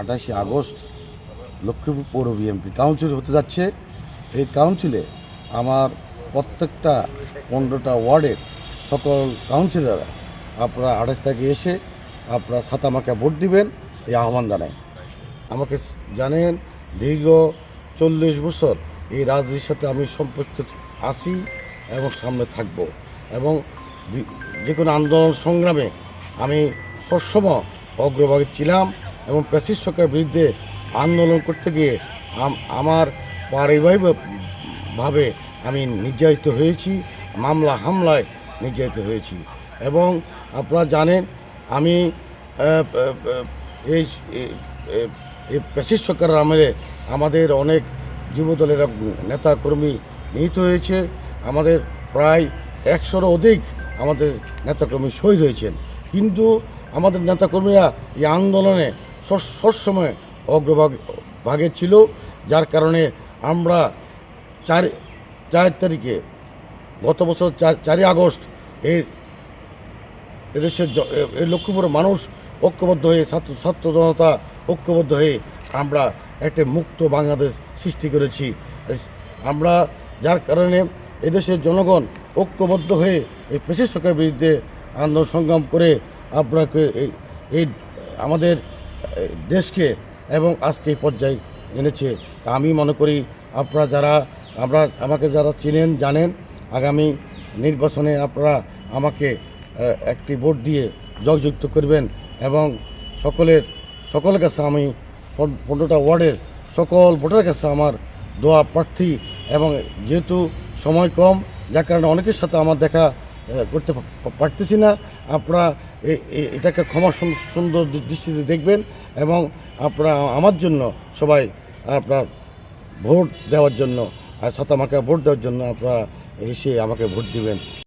আঠাশে আগস্ট লক্ষ্মীপুর পৌর BMP council হতে যাচ্ছে। এই কাউন্সিলে আমার প্রত্যেকটা পনেরোটা ওয়ার্ডের সকল কাউন্সিলররা আপনারা আঠাশ তারিখে এসে আপনারা সাতামাকে ভোট দিবেন, এই আহ্বান জানাই। আমাকে জানেন, দীর্ঘ চল্লিশ বছর এই রাজনীতির সাথে আমি সম্পৃক্ত আছি এবং সামনে থাকব এবং যে কোনো আন্দোলন সংগ্রামে আমি সবসময় অগ্রভাগে ছিলাম। এবং প্যাসিস সরকারের বিরুদ্ধে আন্দোলন করতে গিয়ে আমার পারিবারিকভাবে আমি নির্যাতিত হয়েছি, মামলা হামলায় নির্যাতিত হয়েছি। এবং আপনারা জানেন, আমি এই প্যাসিস সরকারের আমলে আমাদের অনেক যুবদলের নেতা কর্মী নিহত হয়েছে। আমাদের প্রায় একশোরও অধিক আমাদের নেতাকর্মী শহীদ হয়েছেন। কিন্তু আমাদের নেতাকর্মীরা এই আন্দোলনে সবসময় অগ্রভাগ ভাগে ছিল, যার কারণে আমরা চার চার তারিখে, গত বছর চার, চারই আগস্ট এই এদেশের এই লক্ষ্মীপুরের মানুষ ঐক্যবদ্ধ হয়ে, ছাত্র ছাত্র জনতা ঐক্যবদ্ধ হয়ে আমরা একটা মুক্ত বাংলাদেশ সৃষ্টি করেছি। আমরা যার কারণে এদেশের জনগণ ঐক্যবদ্ধ হয়ে এই পেশি সরকারের বিরুদ্ধে আন্দোলন সংগ্রাম করে আপনাকে এই আমাদের দেশকে এবং আজকে এই পর্যায়ে এনেছে। আমি মনে করি আপনারা যারা, আমরা আমাকে যারা চিনেন, জানেন, আগামী নির্বাচনে আপনারা আমাকে একটি ভোট দিয়ে জয়যুক্ত করবেন এবং সকলের সকলের কাছে আমি পনেরোটা ওয়ার্ডের সকল ভোটারের কাছে আমার দোয়া প্রার্থী এবং যেহেতু সময় কম, যার কারণে অনেকের সাথে আমার দেখা করতে পারতেছি না। আপনারা এটাকে ক্ষমা সুন্দর দৃষ্টিতে দেখবেন এবং আপনারা আমার জন্য সবাই আপনার ভোট দেওয়ার জন্য, আর ছাতা মাকে ভোট দেওয়ার জন্য আপনারা এসে আমাকে ভোট দিবেন।